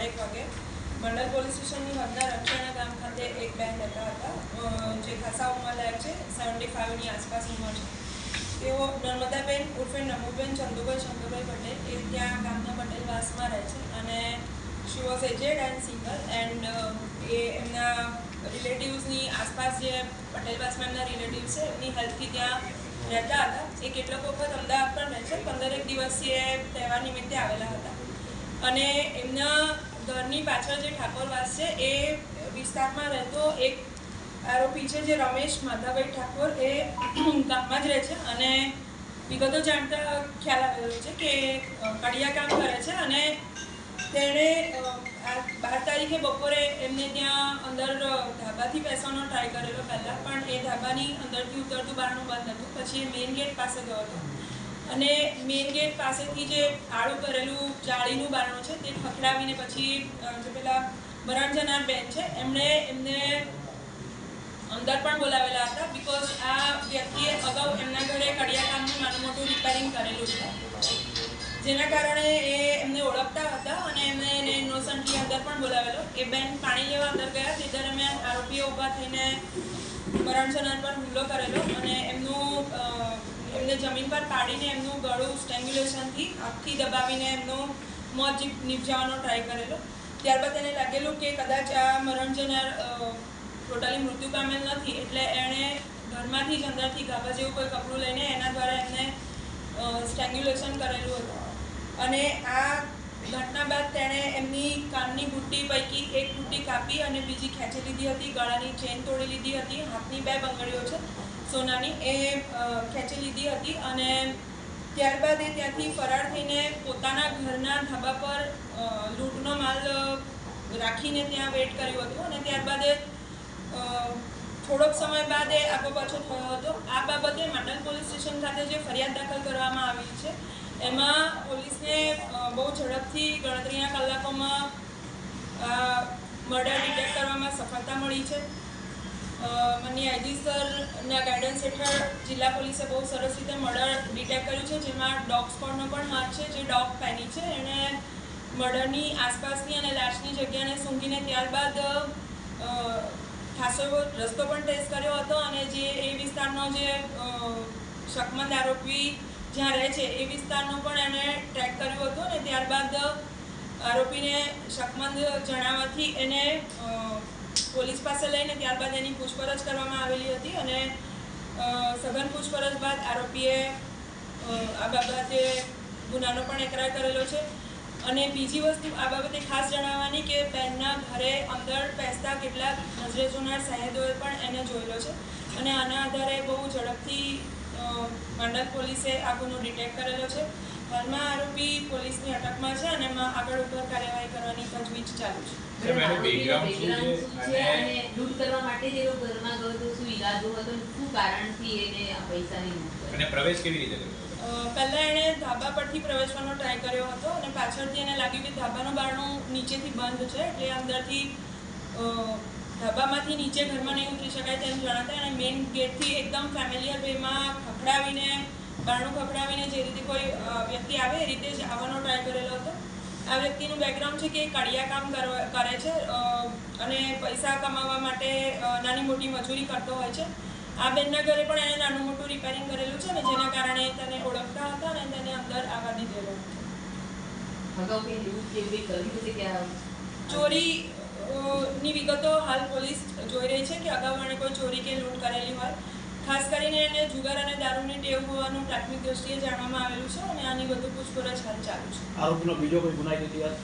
અઢેક વાગે મંડળ પોલીસ સ્ટેશનની હદના રક્ષણા ગામ ખાતે એક બેન રહેતા હતા જે ખાસા ઉંમરલાયક છે, સેવન્ટી ફાઇવની આસપાસ ઉંમર છે. તેઓ નર્મદાબેન ઉર્ફે નમુબેન ચંદુભાઈ ચંદુભાઈ પટેલ, એ ત્યાં ગામના પટેલવાસમાં રહે છે. અને she was aged and single and એ એમના રિલેટિવ્સની આસપાસ જે પટેલવાસમાં એમના રિલેટિવ્સ છે, એમની હેલ્થથી ત્યાં રહેતા હતા. એ કેટલાક વખત અમદાવાદ પણ રહે છે. પંદરેક દિવસ એ તહેવાર નિમિત્તે આવેલા હતા. અને એમના ઘરની પાછળ જે ઠાકોરવાસ છે, એ વિસ્તારમાં રહેતો એક આરોપી છે જે રમેશ માધાભાઈ ઠાકોર, એ ગામમાં જ રહે છે અને વિગતો જાણતા ખ્યાલ આવેલો છે કે કડિયા કામ કરે છે અને તેણે બાર તારીખે બપોરે એમને ત્યાં અંદર ધાબાથી બેસવાનો ટ્રાય કરેલો પહેલાં, પણ એ ધાબાની અંદરથી ઉતરતું બહારનું બંધ હતું. પછી મેઇન ગેટ પાસે ગયો હતો. અને મેઇન ગેટ પાસેથી જે આડું કરેલું જાળીનું બારણું છે, તે ખખડાવીને પછી જે પેલા મરણ જનાર બેન છે, એમણે એમને અંદર પણ બોલાવેલા હતા બિકોઝ આ વ્યક્તિએ અગાઉ એમના ઘરે કડિયાકામનું નાનું મોટું રિપેરિંગ કરેલું છે. જેના કારણે એ એમને ઓળખતા હતા અને એમને એને ઇનોસન્ટલી અંદર પણ બોલાવેલો. એ બેન પાણી લેવા અંદર ગયા, તે દરમિયાન આરોપીઓ ઊભા થઈને મરણ જનાર પર હુમલો કરેલો અને એમનું એમને જમીન પર પાડીને એમનું ગળું સ્ટેન્ગ્યુલેશનથી આખથી દબાવીને એમનો મોત નિપજાવવાનો ટ્રાય કરેલો. ત્યારબાદ એને લાગેલું કે કદાચ આ મરણ જનાર ટોટલી મૃત્યુ પામેલ નથી, એટલે એણે ઘરમાંથી જ અંદરથી ગાભા જેવું કોઈ કપડું લઈને એના દ્વારા એમને સ્ટેન્ગ્યુલેશન કરેલું હતું. અને આ ઘટના બાદ તેણે એમની કાનની બુટ્ટી પૈકી એક બુટ્ટી કાપી અને બીજી ખેંચી લીધી હતી, ગળાની ચેન તોડી લીધી હતી, હાથની બે બંગડીઓ છે. સોનાની એ ખેંચી લીધી હતી અને ત્યારબાદ એ ત્યાંથી ફરાર થઈને પોતાના ઘરના ધાબા પર લૂંટનો માલ રાખીને ત્યાં વેટ કર્યું હતું અને ત્યારબાદ એ થોડોક સમય બાદ એ આગો પાછો થયો હતો. આ બાબતે માંડલ પોલીસ સ્ટેશન ખાતે જે ફરિયાદ દાખલ કરવામાં આવી છે, એમાં પોલીસને બહુ ઝડપથી ગણતરીના કલાકોમાં મર્ડર ડિટેક્ટ કરવામાં સફળતા મળી છે. માનનીય આઈજી સરના ગાઈડન્સ હેઠળ જિલ્લા પોલીસે બહુ સરસ રીતે મર્ડર ડિટેક્ટ કર્યું છે, જેમાં ડોગ સ્કોડનો પણ હાથ છે, જે ડોગ પેની છે. એણે મર્ડરની આસપાસની અને લાશની જગ્યાને સૂંઘીને ત્યારબાદ ખાસો રસ્તો પણ ટેસ્ટ કર્યો હતો અને જે એ વિસ્તારનો જે શકમંદ આરોપી જ્યાં રહે છે, એ વિસ્તારનો પણ એણે ટ્રેક કર્યો હતો અને ત્યારબાદ આરોપીને શકમંદ જણાવવાથી એને પોલીસ પાસે લઈને ત્યારબાદ એની પૂછપરછ કરવામાં આવેલી હતી અને સઘન પૂછપરછ બાદ આરોપીએ આ બાબતે ગુનાનો પણ એકરાર કરેલો છે. અને બીજી વસ્તુ આ બાબતે ખાસ જણાવવાની કે બેનના ઘરે અંદર બેસતા કેટલાક નજરે જોનાર સાહેદોએ પણ એને જોયેલો છે. અને આના આધારે બહુ ઝડપથી અ, પોલીસે આ ગુનો ડિટેક્ટ કરેલો છે. હાલમાં આરોપી પોલીસની અટકમાં છે અને આગળ ઉપર કાર્યવાહી કરવાની ચાલુ છે. શું અને- અને કરવા માટે જ ઘરમાં ગયો તો શું ઈરાદો હતો શું કારણથી એને આ પૈસાની અને પ્રવેશ કેવી રીતે કર્યો અ, એણે ધાબા પરથી પ્રવેશવાનો ટ્રાય કર્યો હતો અને પાછળથી એને લાગ્યું કે ધાબાનું બારણું નીચેથી બંધ છે એટલે અંદરથી ધાબામાંથી નીચે ઘરમાં નહીં ઉતરી શકાય તેમ જણાતા અને મેઇન ગેટથી એકદમ ફેમિલિયર વેમાં ખખડાવીને બારણું ખખડાવીને જે રીતે કોઈ વ્યક્તિ આવે એ રીતે જ આવવાનો ટ્રાય કરેલો હતો. આ વ્યક્તિનું બેકગ્રાઉન્ડ છે કે કડિયા કામ કરે છે અને પૈસા કમાવા માટે નાની મોટી મજૂરી કરતો હોય છે. આ બેનના ઘરે પણ એને નાનું મોટું રિપેરિંગ કરેલું છે ને જેના કારણે તેને ઓળખતા હતા અને તેને અંદર આવવા દીધેલો. ચોરી ની વિગતો હાલ પોલીસ જોઈ રહી છે કે અગાઉ એણે કોઈ ચોરી કે લૂંટ કરેલી હોય. ખાસ કરીને એને જુગાર અને દારૂની ટેવ હોવાનું પ્રાથમિક દ્રષ્ટિએ જાણવામાં આવેલું છે અને આની વધુ પૂછપરછ હાલ ચાલુ છે. આરોપીનો બીજો કોઈ ગુનાહિત ઇતિહાસ?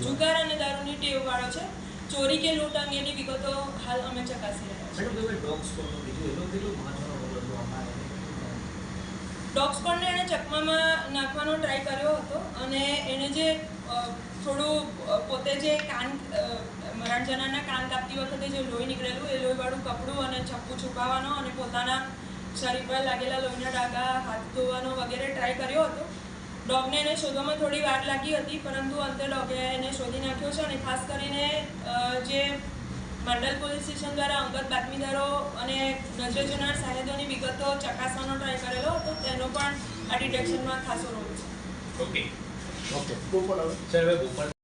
જુગાર અને દારૂની ટેવ વાળો છે. ચોરી કે લૂંટ અંગેની વિગતો હાલ અમે ચકાસી રહ્યા છીએ. મેડમ તમે ડોગ સ્કોડને એણે ચકમામાં નાખવાનો ટ્રાય કર્યો હતો અને એણે જે થોડું પોતે જે કાન અ, મરણ જનારના કાન કાપતી વખતે જે લોહી નીકળેલું એ લોહીવાળું કપડું અને ચપ્પુ છુપાવવાનો અને પોતાના શરીર પર લાગેલા લોહીના ડાઘા હાથ ધોવાનો વગેરે ટ્રાય કર્યો હતો. ડોગને એને શોધવામાં થોડી વાર લાગી હતી પરંતુ અંતે ડોગે એને શોધી નાખ્યો છે અને ખાસ કરીને જે મંડલ પોલીસ સ્ટેશન દ્વારા અંગત બાતમીદારો અને નજરે જોનાર સાહેદોની વિગતો ચકાસવાનો ટ્રાય કરેલો હતો તેનો પણ આ ડિટેક્શનમાં ખાસો રોલ છે. Okay okay